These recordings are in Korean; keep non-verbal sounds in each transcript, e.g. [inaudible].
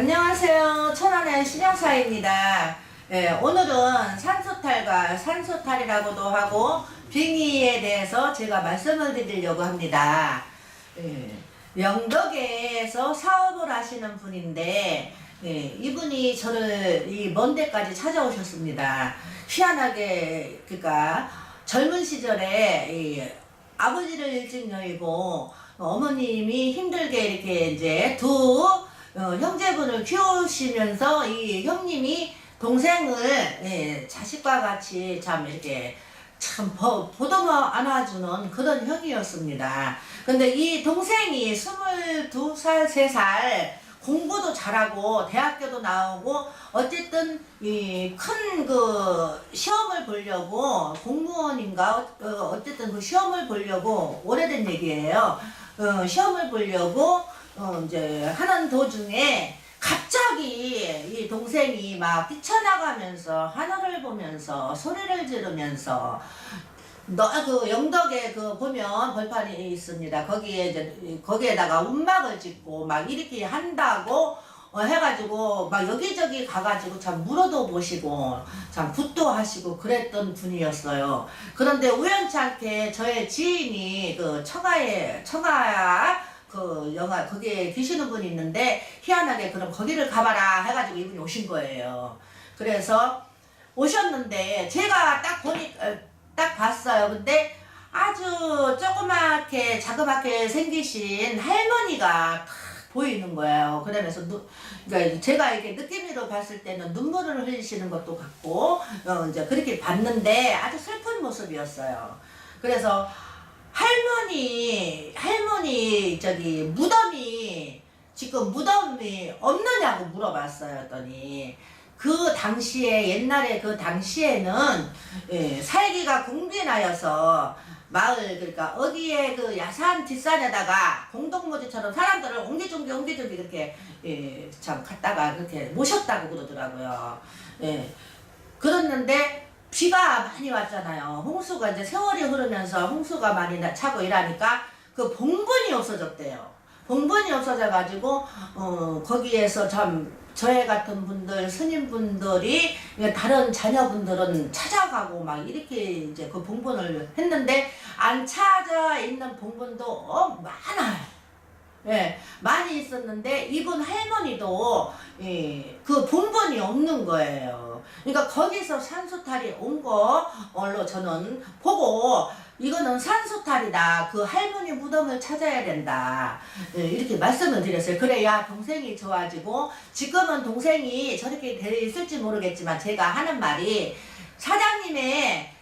안녕하세요. 천안의 신영사입니다. 예, 오늘은 산소탈과 산소탈이라고도 하고 빙의에 대해서 제가 말씀을 드리려고 합니다. 예, 영덕에서 사업을 하시는 분인데 예, 이분이 저를 이 먼 데까지 찾아오셨습니다. 희한하게 그러니까 젊은 시절에 이 아버지를 일찍 여의고 어머님이 힘들게 이렇게 이제 두 어, 형제분을 키우시면서 이 형님이 동생을 예, 자식과 같이 참 이렇게 참 보, 보도 안아주는 그런 형이었습니다. 근데 이 동생이 22살, 3살 공부도 잘하고 대학교도 나오고 어쨌든 이 큰 그 시험을 보려고 공무원인가 어, 어쨌든 그 시험을 보려고 오래된 얘기예요. 어, 시험을 보려고 어, 이제 하는 도중에 갑자기 이 동생이 막 뛰쳐나가면서 하늘을 보면서 소리를 지르면서 너그 영덕에 그 보면 벌판이 있습니다. 거기에 이제 거기에다가 움막을 짓고 막 이렇게 한다고 어, 해가지고 막 여기저기 가가지고 참 물어도 보시고 참 굿도 하시고 그랬던 분이었어요. 그런데 우연찮게 저의 지인이 그 청하에 청하 그 영화 거기에 계시는 분이 있는데 희한하게 그럼 거기를 가봐라 해가지고 이분이 오신 거예요. 그래서 오셨는데 제가 딱 보니 어, 딱 봤어요. 근데 아주 조그맣게 자그맣게 생기신 할머니가 탁 보이는 거예요. 그러면서 누, 그러니까 제가 이렇게 느낌으로 봤을 때는 눈물을 흘리시는 것도 같고 어, 이제 그렇게 봤는데 아주 슬픈 모습이었어요. 그래서 할머니 할머니 저기 무덤이 지금 무덤이 없느냐고 물어봤어요. 했더니 그 당시에 옛날에 그 당시에는 예, 살기가 궁빈하여서 마을 그러니까 어디에 그 야산 뒷산에다가 공동묘지처럼 사람들을 옹기종기 옹기종기 그렇게 예, 참 갔다가 그렇게 모셨다고 그러더라고요. 예. 그랬는데 비가 많이 왔잖아요. 홍수가 이제 세월이 흐르면서 홍수가 많이 나- 차고 이러니까 그 봉분이 없어졌대요. 봉분이 없어져 가지고 어 거기에서 참 저희 같은 분들 스님분들이 다른 자녀분들은 찾아가고 막 이렇게 이제 그 봉분을 했는데 안 찾아 있는 봉분도 어, 많아요. 예, 많이 있었는데 이분 할머니도 예, 그 본분이 없는 거예요. 그러니까 거기서 산소탈이 온 거로 저는 보고 이거는 산소탈이다. 그 할머니 무덤을 찾아야 된다. 예, 이렇게 말씀을 드렸어요. 그래야 동생이 좋아지고 지금은 동생이 저렇게 돼 있을지 모르겠지만 제가 하는 말이 사장님의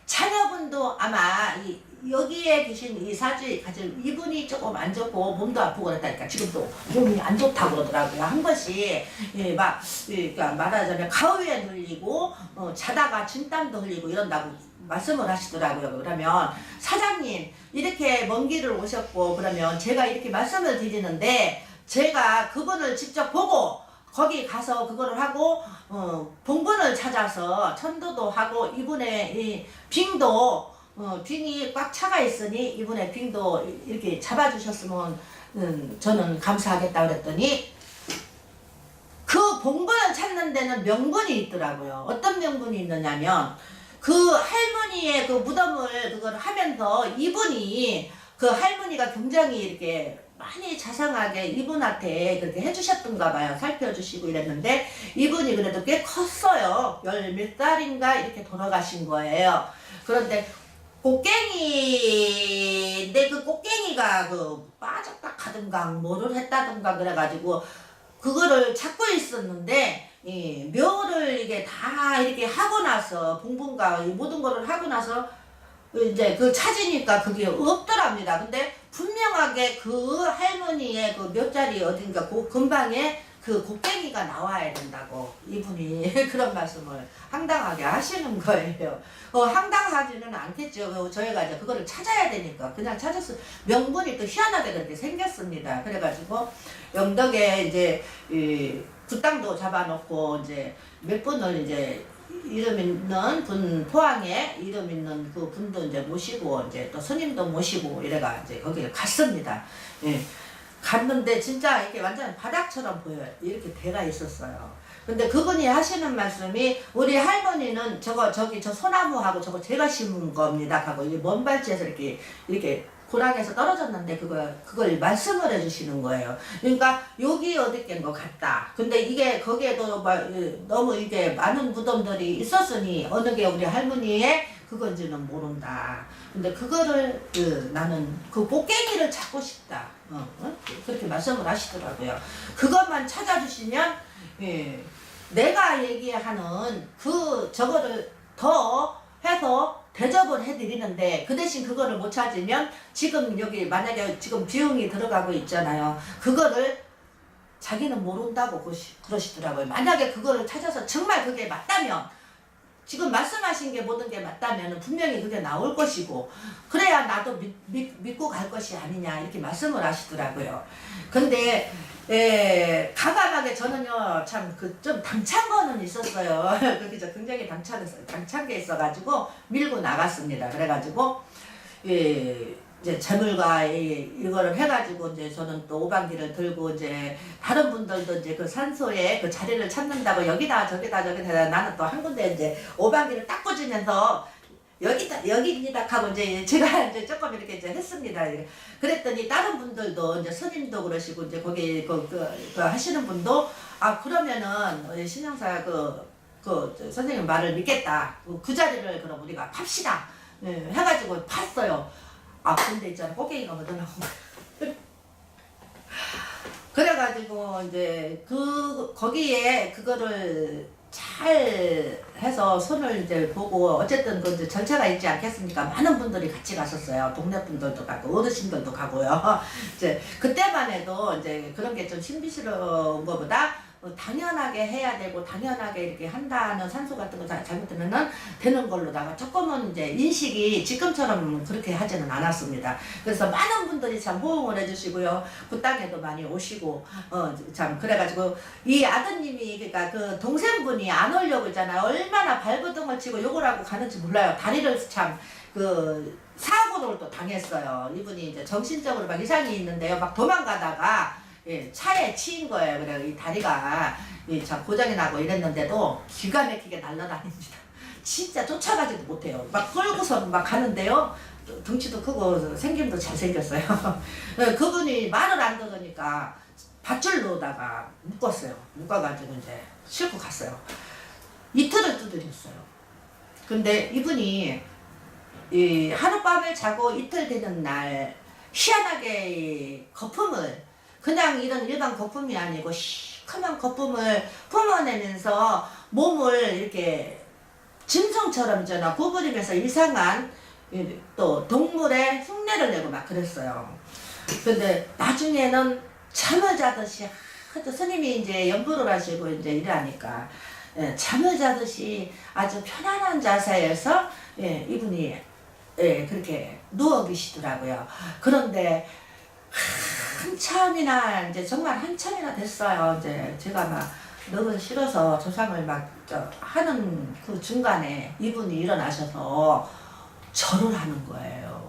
아마 이 여기에 계신 이 사주에 가진 이분이 조금 안 좋고 몸도 아프고 그랬다니까 지금도 몸이 안 좋다고 그러더라고요. 한 번씩 예, 막 예, 그러니까 말하자면 가위에 눌리고 어, 자다가 진땀도 흘리고 이런다고 말씀을 하시더라고요. 그러면 사장님 이렇게 먼 길을 오셨고 그러면 제가 이렇게 말씀을 드리는데 제가 그분을 직접 보고 거기 가서 그거를 하고 어, 봉분을 찾아서 천도도 하고 이분의 이 빙도 어, 빙이 꽉 차가 있으니 이분의 빙도 이렇게 잡아주셨으면 음, 저는 감사하겠다 그랬더니 그 봉분을 찾는 데는 명분이 있더라고요. 어떤 명분이 있느냐면 그 할머니의 그 무덤을 그걸 하면서 이분이 그 할머니가 굉장히 이렇게 많이 자상하게 이분한테 그렇게 해주셨던가 봐요. 살펴주시고 이랬는데 이분이 그래도 꽤 컸어요. 열 몇 살인가 이렇게 돌아가신 거예요. 그런데 꽃갱이인데 그 꽃갱이가 그 빠졌다 가든가 뭐를 했다든가 그래가지고 그거를 찾고 있었는데 이 묘를 이게 다 이렇게 하고 나서 봉분과 이 모든 거를 하고 나서 이제 그 찾으니까 그게 없더랍니다. 근데 분명하게 그 할머니의 그 묘자리 어딘가 그 근방에 그 곡괭이가 나와야 된다고 이분이 [laughs] 그런 말씀을 황당하게 하시는 거예요. 어, 황당하지는 않겠죠. 그 저희가 이제 그거를 찾아야 되니까 그냥 찾았어. 명분이 또 희한하게 그렇게 생겼습니다. 그래가지고 영덕에 이제 이 굿당도 잡아놓고 이제 몇 분을 이제 이름 있는 분 포항에 이름 있는 그 분도 이제 모시고 이제 또 스님도 모시고 이래가 이제 거기를 갔습니다. 예. 갔는데 진짜 이게 완전 바닥처럼 보여요. 이렇게 대가 있었어요. 근데 그분이 하시는 말씀이 우리 할머니는 저거 저기 저 소나무하고 저거 제가 심은 겁니다. 하고 이게 먼 발치에서 이렇게 이렇게 고랑에서 떨어졌는데 그걸 그걸 말씀을 해주시는 거예요. 그러니까 여기 어디 깬 것 같다. 근데 이게 거기에도 막 예, 너무 이게 많은 무덤들이 있었으니 어느 게 우리 할머니의 그건지는 모른다. 근데 그거를 그, 나는 그 꽃갱이를 찾고 싶다. 어, 어? 그렇게 말씀을 하시더라고요. 그것만 찾아주시면 예, 내가 얘기하는 그 저거를 더 해서 대접을 해드리는데 그 대신 그거를 못 찾으면 지금 여기 만약에 지금 비용이 들어가고 있잖아요. 그거를 자기는 모른다고 그러시- 그러시더라고요. 만약에 그거를 찾아서 정말 그게 맞다면 지금 말씀하신 게 모든 게 맞다면 분명히 그게 나올 것이고 그래야 나도 믿, 믿, 믿고 갈 것이 아니냐 이렇게 말씀을 하시더라고요. 근데 예, 가감하게 저는요 참 그 좀 당찬 거는 있었어요. [laughs] 그게 굉장히 당찬했어요. 당찬 게 있어가지고 밀고 나갔습니다. 그래가지고 예, 이제 재물과 이, 이거를 해가지고 이제 저는 또 오방기를 들고 이제 다른 분들도 이제 그 산소에 그 자리를 찾는다고 여기다 저기다 저기다 나는 또 한 군데 이제 오방기를 딱 꽂으면서 여기다 여기입니다 하고 이제 제가 [laughs] 이제 조금 이렇게 이제 했습니다. 그랬더니 다른 분들도 이제 스님도 그러시고 이제 거기 그, 그, 그 하시는 분도 아 그러면은 우리 신영사 그, 그 저, 선생님 말을 믿겠다. 그, 그 자리를 그럼 우리가 팝시다. 예, 해가지고 팠어요. 아 근데 있잖아 꽃게기가 묻어나온 거야. [laughs] 그래가지고 이제 그 거기에 그거를 잘 해서 손을 이제 보고 어쨌든 그 이제 절차가 있지 않겠습니까? 많은 분들이 같이 갔었어요. 동네 분들도 가고 어르신들도 가고요. [laughs] 이제 그때만 해도 이제 그런 게 좀 신비스러운 것보다 어, 당연하게 해야 되고 당연하게 이렇게 한다는 산소 같은 거 잘- 잘못되면은 되는 걸로다가 조금은 이제 인식이 지금처럼 그렇게 하지는 않았습니다. 그래서 많은 분들이 참 호응을 해주시고요. 그 땅에도 많이 오시고 어 참 그래가지고 이 아드님이 그러니까 그 동생분이 안 오려고 있잖아요. 얼마나 발버둥을 치고 욕을 하고 가는지 몰라요. 다리를 참 그 사고를 또 당했어요. 이분이 이제 정신적으로 막 이상이 있는데요. 막 도망가다가 예, 차에 치인 거예요. 그래 이 다리가 이참 고장이 나고 이랬는데도 기가 막히게 날라다닙니다. 진짜 쫓아가지도 못해요. 막 끌고서 막 가는데요. 덩치도 크고 생김도 잘생겼어요. [laughs] 예, 그분이 말을 안 들으니까 밧줄 놓다가 묶었어요. 묶어가지고 이제 싣고 갔어요. 이틀을 두드렸어요. 근데 이분이 이 하룻밤을 자고 이틀 되는 날 희한하게 이 거품을 그냥 이런 일반 거품이 아니고 시커먼 거품을 뿜어내면서 몸을 이렇게 짐승처럼 있잖아 구부리면서 이상한 이- 또 동물의 흉내를 내고 막 그랬어요. 근데 나중에는 잠을 자듯이 하도 스님이 이제 연부를 하시고 이제 이러니까 예, 잠을 자듯이 아주 편안한 자세에서 예, 이분이 예, 그렇게 누워 계시더라고요. 그런데 한참이나 이제 정말 한참이나 됐어요. 이제 제가 막 너무 싫어서 조상을 막저 하는 그 중간에 이분이 일어나셔서 절을 하는 거예요.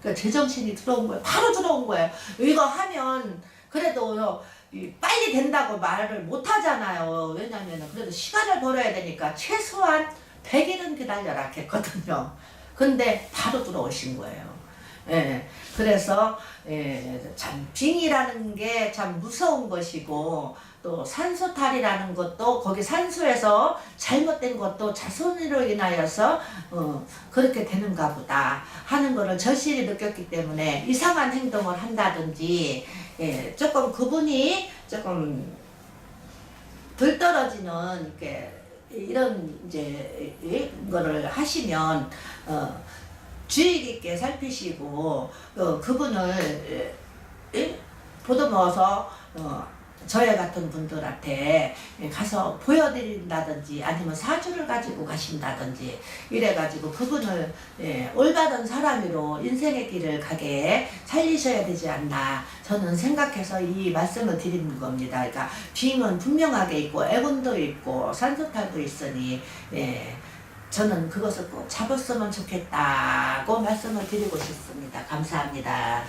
그러니까 제정신이 들어온 거예요. 바로 들어온 거예요. 이거 하면 그래도 이 빨리 된다고 말을 못 하잖아요. 왜냐면은 그래도 시간을 벌어야 되니까 최소한 100일은 기다려라 했거든요. 근데 바로 들어오신 거예요. 예. 그래서 예, 참 빙이라는 게 참 무서운 것이고 또 산소탈이라는 것도 거기 산소에서 잘못된 것도 자손으로 인하여서 어, 그렇게 되는가 보다 하는 거를 절실히 느꼈기 때문에 이상한 행동을 한다든지 예, 조금 그분이 조금 덜 떨어지는 이렇게 이런 이제 이 거를 하시면 어, 주의 깊게 살피시고 어, 그분을 예, 보듬어서 어, 저희 같은 분들한테 가서 보여드린다든지 아니면 사주를 가지고 가신다든지 이래가지고 그분을 예, 올바른 사람으로 인생의 길을 가게 살리셔야 되지 않나 저는 생각해서 이 말씀을 드리는 겁니다. 그러니까 빙은 분명하게 있고 애군도 있고 산소탈도 있으니 예, 저는 그것을 꼭 잡았으면 좋겠다고 말씀을 드리고 싶습니다. 감사합니다.